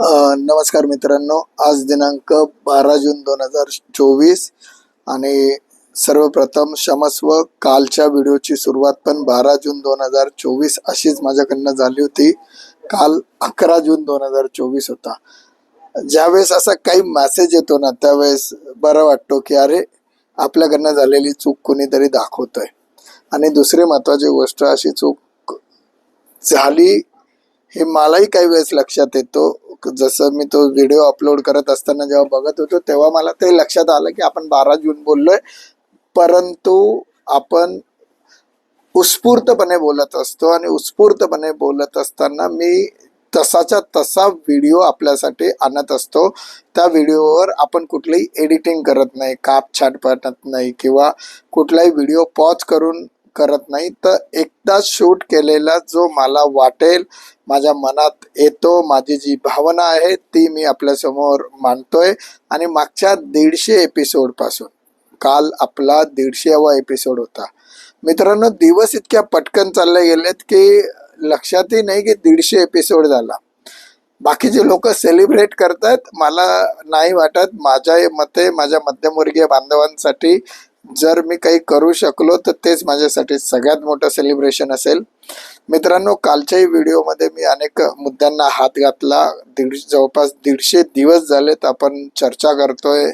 नमस्कार मित्रांनो. आज दिनांक बारा जून दोन हजार चोवीस आणि सर्वप्रथम क्षमस्व कालच्या व्हिडिओची सुरुवात पण बारा जून दोन हजार चोवीस अशीच माझ्याकडनं झाली होती. काल अकरा जून दोन हजार चोवीस होता. ज्यावेळेस असा काही मॅसेज येतो ना त्यावेळेस बरं वाटतो की अरे आपल्याकडनं झालेली चूक कोणीतरी दाखवतोय. आणि दुसरी महत्वाची गोष्ट अशी चूक झाली हे मलाही काही वेळेस लक्षात येतो. जसं मी तो व्हिडिओ अपलोड करत असताना जेव्हा बघत होतो तेव्हा मला ते लक्षात आलं की आपण बारा जून बोललोय. परंतु आपण उत्स्फूर्तपणे बोलत असतो आणि उत्स्फूर्तपणे बोलत असताना मी तसाचा तसा व्हिडिओ आपल्यासाठी आणत असतो. त्या व्हिडिओवर आपण कुठलीही एडिटिंग करत नाही काप छाट पाडत नाही किंवा कुठलाही व्हिडिओ पॉज करून करत नाही तर एकदा शूट केलेला जो मला वाटेल माझ्या मनात येतो माझी जी भावना आहे ती मी आपल्यासमोर मांडतोय. आणि मागच्या दीडशे एपिसोडपासून काल आपला दीडशेवा एपिसोड होता. मित्रांनो दिवस इतक्या पटकन चालले गेलेत की लक्षातही नाही की दीडशे एपिसोड झाला. बाकीचे लोक सेलिब्रेट करतात मला नाही वाटत माझ्या मते माझ्या मध्यमवर्गीय बांधवांसाठी जर मी काही करू शकलो तर तेच माझ्यासाठी सगळ्यात मोठं सेलिब्रेशन असेल. मित्रांनो कालच्याही व्हिडिओमध्ये मी अनेक मुद्द्यांना हात घातला. दीड जवळपास दीडशे दिवस झालेत आपण चर्चा करतोय.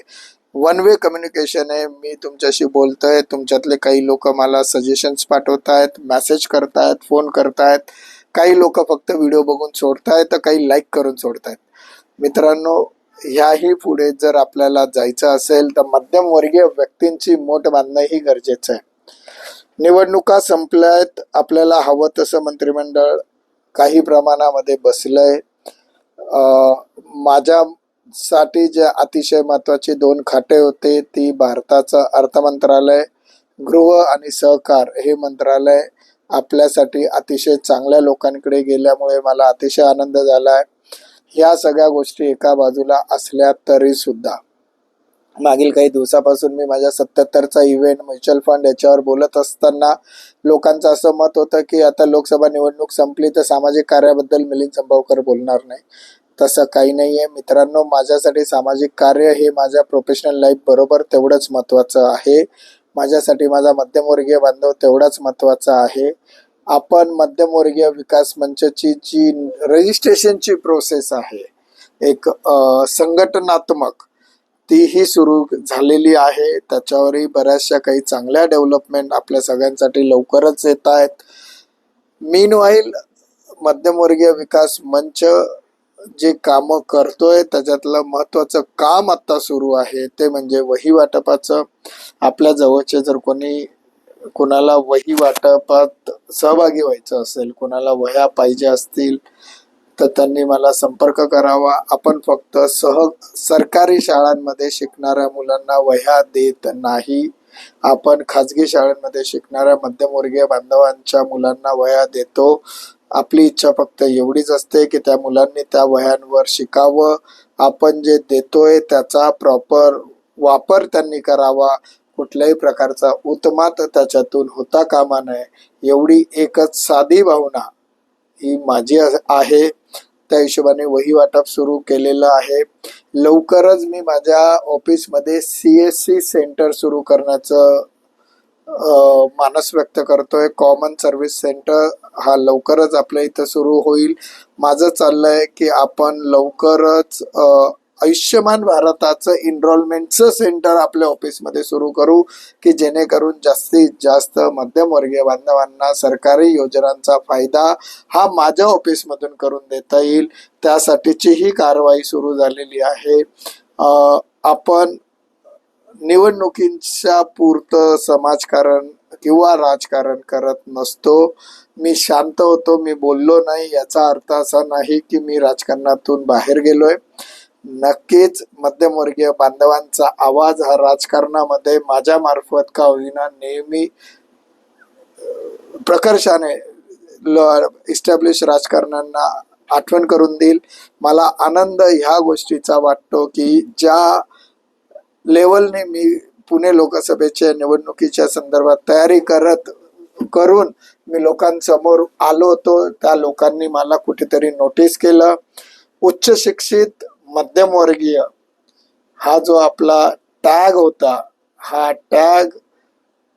वन वे कम्युनिकेशन आहे. मी तुमच्याशी बोलतोय. तुमच्यातले काही लोक मला सजेशन्स पाठवतायत आहेत मेसेज करतायत फोन करतायत. काही लोक फक्त व्हिडिओ बघून सोडतायत तर काही लाईक करून सोडतायत. मित्रांनो ह्याही पुढे जर आपल्याला जायचं असेल तर मध्यमवर्गीय व्यक्तींची मोठ बांधणंही गरजेचं आहे. निवडणुका संपल्यात आपल्याला हवं तसं मंत्रिमंडळ काही प्रमाणामध्ये बसलंय. माझ्यासाठी जे अतिशय महत्वाची दोन खाटे होते ती भारताचं अर्थ मंत्रालय गृह आणि सहकार हे मंत्रालय आपल्यासाठी अतिशय चांगल्या लोकांकडे गेल्यामुळे मला अतिशय आनंद झाला आहे ह्या सगळ्या गोष्टी एका बाजूला असल्या तरी सुद्धा मागील काही दिवसापासून मी माझ्या सत्याहत्तरचा इव्हेंट म्युच्युअल फंड याच्यावर बोलत असताना लोकांचं असं मत होतं की आता लोकसभा निवडणूक संपली तर सामाजिक कार्याबद्दल मिलिंद संभावकर बोलणार नाही. तसं काही नाही आहे मित्रांनो माझ्यासाठी सामाजिक कार्य हे माझ्या प्रोफेशनल लाईफ बरोबर तेवढंच महत्त्वाचं आहे. माझ्यासाठी माझा मध्यमवर्गीय बांधव तेवढाच महत्त्वाचा आहे. आपण मध्यमवर्गीय विकास मंचची जी रजिस्ट्रेशनची प्रोसेस आहे एक संघटनात्मक तीही सुरू झालेली आहे. त्याच्यावरही बऱ्याचशा काही चांगल्या डेव्हलपमेंट आपल्या सगळ्यांसाठी लवकरच येत आहेत. मीन वाईल मध्यमवर्गीय विकास मंच जे कामं करतोय त्याच्यातलं महत्वाचं काम आता सुरू आहे ते म्हणजे वही वाटपाचं आपल्या जवळचे जर कोणी कोणाला वही वाटपात सहभागी व्हायचं असेल कोणाला वह्या पाहिजे असतील तर त्यांनी मला संपर्क करावा. आपण फक्त सह सरकारी शाळांमध्ये शिकणाऱ्या मुलांना वह्या देत नाही. आपण खाजगी शाळांमध्ये शिकणाऱ्या मध्यमवर्गीय बांधवांच्या मुलांना वह्या देतो. आपली इच्छा फक्त एवढीच असते की त्या मुलांनी त्या वह्यांवर शिकावं. आपण जे देतोय त्याचा प्रॉपर वापर त्यांनी करावा. कुठल्याही प्रकारचा उत्मात त्याच्यातून होता कामा नये एवढी एकच साधी भावना ही माझी आहे. त्या हिशोबाने वही वाटप सुरू केलेलं आहे. लवकरच मी माझ्या ऑफिसमध्ये सी एस सी सेंटर सुरू करण्याचं मानस व्यक्त करतोय. कॉमन सर्व्हिस सेंटर हा लवकरच आपल्या इथं सुरू होईल. माझं चाललंय की आपण लवकरच आयुष्यमान भारताचं इनरोलमेंटचं सेंटर आपल्या ऑफिसमध्ये सुरू करू की जेणेकरून जास्तीत जास्त मध्यमवर्गीय बांधवांना सरकारी योजनांचा फायदा हा माझ्या ऑफिसमधून करून देता येईल. त्यासाठीची ही कारवाई सुरू झालेली आहे. आपण निवडणुकींच्या पुरतं समाजकारण किंवा राजकारण करत नसतो. मी शांत होतो मी बोललो नाही याचा अर्थ असा नाही की मी राजकारणातून बाहेर गेलोय. नक्कीच मध्यमवर्गीय बांधवांचा आवाज हा राजकारणामध्ये माझ्या मार्फत का होईना नेहमी प्रकर्षाने इस्टॅब्लिश राजकारण्यांना आठवण करून देईल. मला आनंद ह्या गोष्टीचा वाटतो की ज्या लेवलने मी पुणे लोकसभेच्या निवडणुकीच्या संदर्भात तयारी करत करून मी लोकांसमोर आलो होतो त्या लोकांनी मला कुठेतरी नोटीस केलं. उच्च शिक्षित मध्यमवर्गीय हा जो आपला टॅग होता हा टॅग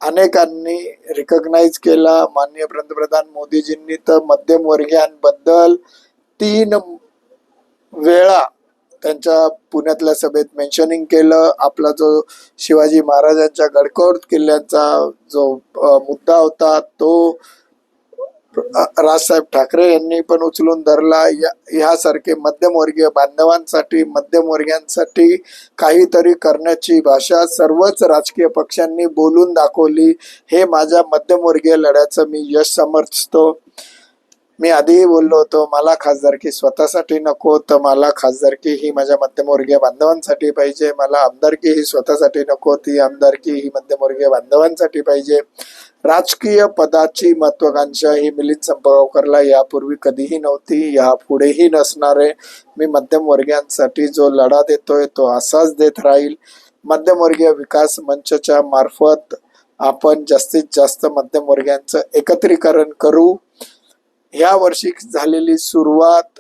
अनेकांनी रिकग्नाइज केला. माननीय पंतप्रधान मोदीजींनी तर मध्यमवर्गीयांबद्दल तीन वेळा त्यांच्या पुण्यातल्या सभेत मेन्शनिंग केलं. आपला जो शिवाजी महाराजांच्या गडकोट किल्ल्याचा जो मुद्दा होता तो राजसाहेब ठाकरे यांनी पण उचलून धरला. या ह्यासारखे मध्यमवर्गीय बांधवांसाठी मध्यमवर्गीयांसाठी काहीतरी करण्याची भाषा सर्वच राजकीय पक्षांनी बोलून दाखवली. हे माझ्या मध्यमवर्गीय लढ्याचं मी यश समर्थतो मी आधीही बोललो होतो मला खासदारकी स्वतःसाठी नको तर मला खासदारकी ही माझ्या मध्यमवर्गीय बांधवांसाठी पाहिजे. मला आमदारकी ही स्वतःसाठी नको ती आमदारकी ही मध्यमवर्गीय बांधवांसाठी पाहिजे. राजकीय पदाची महत्वाकांक्षा ही मिलिंद संपगावकरला यापूर्वी कधीही नव्हती यापुढेही नसणार आहे. मी मध्यमवर्गीयांसाठी जो लढा देतोय तो असाच देत राहील. मध्यमवर्गीय विकास मंचच्या मार्फत आपण जास्तीत जास्त मध्यमवर्गीयांचं एकत्रीकरण करू. या वर्षी झालेली सुरुवात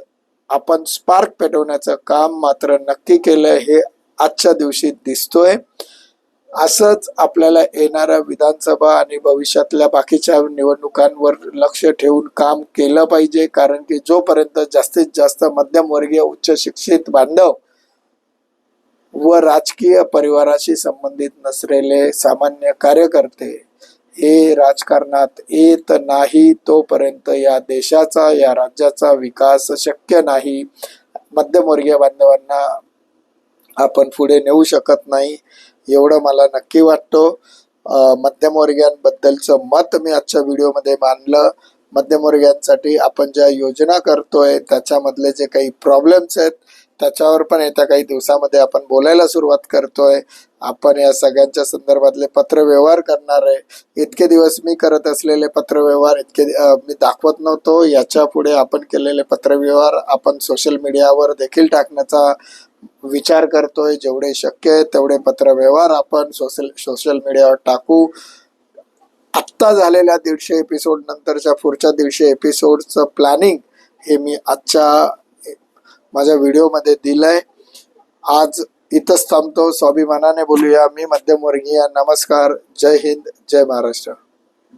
आपण स्पार्क पेटवण्याचं काम मात्र नक्की केलं हे आजच्या दिवशी दिसतोय. असंच आपल्याला येणाऱ्या विधानसभा आणि भविष्यातल्या बाकीच्या निवडणुकांवर लक्ष ठेवून काम केलं पाहिजे कारण की जोपर्यंत जास्तीत जास्त मध्यमवर्गीय उच्च शिक्षित बांधव व राजकीय परिवाराशी संबंधित नसलेले सामान्य कार्यकर्ते हे राजकारणात येत नाही तोपर्यंत या देशाचा या राज्याचा विकास शक्य नाही. मध्यमवर्गीय बांधवांना आपण पुढे नेऊ शकत नाही एवढं मला नक्की वाटतो. मध्यमवर्गीयांबद्दलचं मत मी आजच्या व्हिडिओमध्ये मांडलं. मध्यमवर्गीयांसाठी आपण ज्या योजना करतोय त्याच्यामधले जे काही प्रॉब्लेम्स आहेत त्याच्यावर पण येत्या काही दिवसामध्ये आपण बोलायला सुरुवात करतोय. आपण या सगळ्यांच्या संदर्भातले पत्रव्यवहार करणार आहे. इतके दिवस मी करत असलेले पत्रव्यवहार इतके मी दाखवत नव्हतो. याच्यापुढे आपण केलेले पत्रव्यवहार आपण सोशल मीडियावर देखील टाकण्याचा विचार करतोय. जेवढे शक्य आहे तेवढे पत्रव्यवहार आपण सोशल सोशल मीडियावर टाकू. आत्ता झालेल्या दीडशे एपिसोड नंतरच्या पुढच्या दीडशे एपिसोडचं प्लॅनिंग हे मी आजच्या माझ्या व्हिडिओमध्ये दिलंय. आज इथंच थांबतो. स्वाभिमानाने बोलूया. मी मध्यमवर्गीय नमस्कार. जय हिंद. जय महाराष्ट्र.